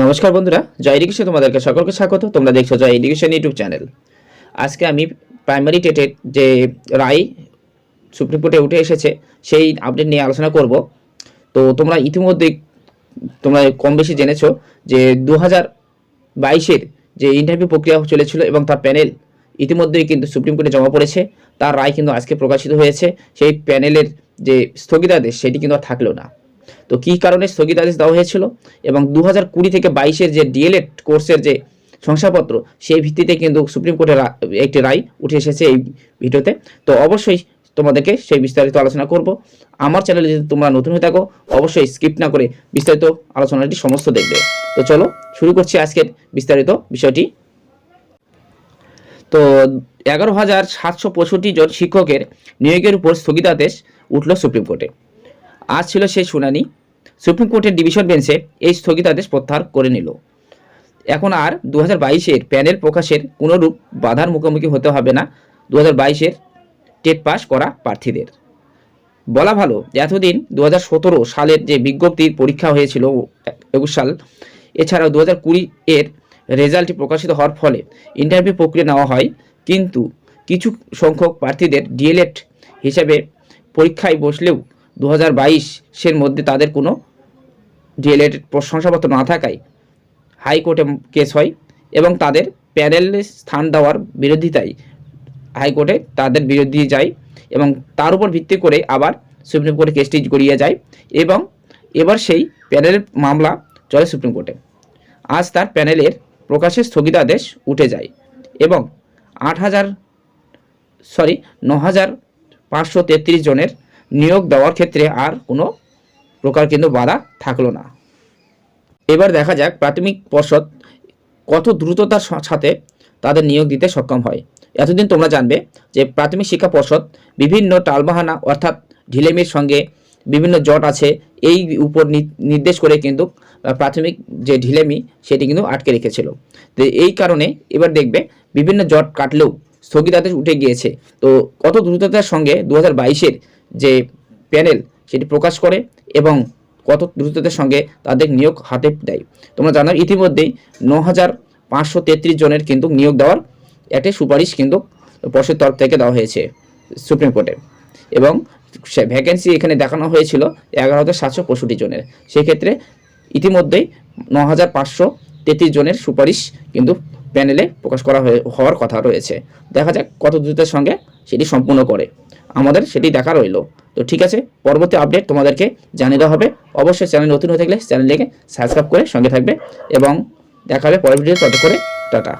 নমস্কার বন্ধুরা, জয় এডুকেশন তোমাদেরকে সকলকে স্বাগত। তোমরা দেখছ জয় এডুকেশন ইউটিউব চ্যানেল। আজকে আমি প্রাইমারি টেটের যে রায় সুপ্রিম কোর্টে উঠে এসেছে, সেই আপডেট নিয়ে আলোচনা করব। তো তোমরা ইতিমধ্যেই তোমরা কম বেশি জেনেছো যে দু হাজার বাইশের যে ইন্টারভিউ প্রক্রিয়া চলেছিল এবং তার প্যানেল ইতিমধ্যেই কিন্তু সুপ্রিম কোর্টে জমা পড়েছে, তার রায় কিন্তু আজকে প্রকাশিত হয়েছে। সেই প্যানেলের যে স্থগিতাদেশ, সেটি কিন্তু আর থাকল না। তো কী কারণে স্থগিতাদেশ দেওয়া হয়েছিল? এবং দু হাজার কুড়ি থেকে বাইশের যে ডিএলএড কোর্সের যে শংসাপত্র, সেই ভিত্তিতে কিন্তু সুপ্রিম কোর্টের একটি রায় উঠে এসেছে এই ভিডিওতে। তো অবশ্যই তোমাদেরকে সেই বিস্তারিত আলোচনা করব। আমার চ্যানেলে যদি তোমরা নতুন হয়ে থাকো, অবশ্যই স্কিপ না করে বিস্তারিত আলোচনাটি সমস্ত দেখবে। তো চলো, শুরু করছি আজকের বিস্তারিত বিষয়টি। তো এগারো হাজার সাতশো পঁয়ষট্টি জন শিক্ষকের নিয়োগের উপর স্থগিতাদেশ উঠল সুপ্রিম কোর্টে। আজ ছিল সেই শুনানি। সুপ্রিম কোর্টের ডিভিশন বেঞ্চে এই স্থগিতাদেশ প্রত্যাহার করে নিল। এখন আর দু হাজার বাইশের প্যানেল প্রকাশের কোনোরূপ বাধার মুখোমুখি হতে হবে না। দু হাজার বাইশের টেট পাস করা প্রার্থীদের। বলা ভালো, এতদিন দু হাজার সতেরো সালের যে বিজ্ঞপ্তির পরীক্ষা হয়েছিল একুশ সাল, এছাড়াও দু হাজার কুড়ি এর রেজাল্টটি প্রকাশিত হওয়ার ফলে ইন্টারভিউ প্রক্রিয়া নেওয়া হয়। কিন্তু কিছু সংখ্যক প্রার্থীদের ডিএলএড হিসাবে পরীক্ষায় বসলেও দু হাজার বাইশের মধ্যে তাদের কোনো ডিএলএড শংসাপত্র না থাকায় হাইকোর্টে কেস হয় এবং তাদের প্যানেলে স্থান দেওয়ার বিরোধিতায় হাইকোর্টে তাদের বিরোধী যায় এবং তার উপর ভিত্তি করে আবার সুপ্রিম কোর্টে কেসটি গড়িয়ে যায় এবং এবার সেই প্যানেলের মামলা চলে সুপ্রিম কোর্টে। আজ তার প্যানেলের প্রকাশের স্থগিতাদেশ উঠে যায় এবং আট হাজার সরি ন হাজার পাঁচশো তেত্রিশ জনের নিয়োগ দেওয়ার ক্ষেত্রে আর কোনো প্রকার কিন্তু বাধা থাকল না। এবার দেখা যাক প্রাথমিক পর্ষদ কত দ্রুততার সাথে তাদের নিয়োগ দিতে সক্ষম হয়। এতদিন তোমরা জানবে যে প্রাথমিক শিক্ষা পর্ষদ বিভিন্ন টালবাহানা অর্থাৎ ঢিলেমির সঙ্গে বিভিন্ন জট আছে, এই উপর নির্দেশ করে কিন্তু প্রাথমিক যে ঢিলেমি সেটি কিন্তু আটকে রেখেছিল। তো এই কারণে এবার দেখবে বিভিন্ন জট কাটলেও স্থগিতাদেশ উঠে গিয়েছে। তো কত দ্রুততার সঙ্গে দু হাজার যে প্যানেল সেটি প্রকাশ করে এবং কত দ্রুততার সঙ্গে তাদের নিয়োগ হাতে দেয়। তোমরা জানো ইতিমধ্যেই ন হাজার পাঁচশো তেত্রিশ জনের কিন্তু নিয়োগ দেওয়ার একটি সুপারিশ কিন্তু পর্ষদের তরফ থেকে দেওয়া হয়েছে সুপ্রিম কোর্টে। এবং সে ভ্যাকেন্সি এখানে দেখানো হয়েছিল এগারো হাজার সাতশো পঁয়ষট্টি জনের। সেক্ষেত্রে ইতিমধ্যেই ন হাজার পাঁচশো তেত্রিশ জনের সুপারিশ কিন্তু প্যানেলে প্রকাশ করা হওয়ার কথা রয়েছে। দেখা যাক কত দ্রুতের সঙ্গে সেটি সম্পূর্ণ করে। আমাদের সেটি দেখা রইল। তো ঠিক আছে, পরবর্তী আপডেট তোমাদেরকে জানিয়ে দেওয়া হবে। অবশ্যই চ্যানেল নতুন হয়ে থাকলে চ্যানেলটিকে সাবস্ক্রাইব করে সঙ্গে থাকবে এবং দেখা হবে পরের ভিডিও তত করে টাটা।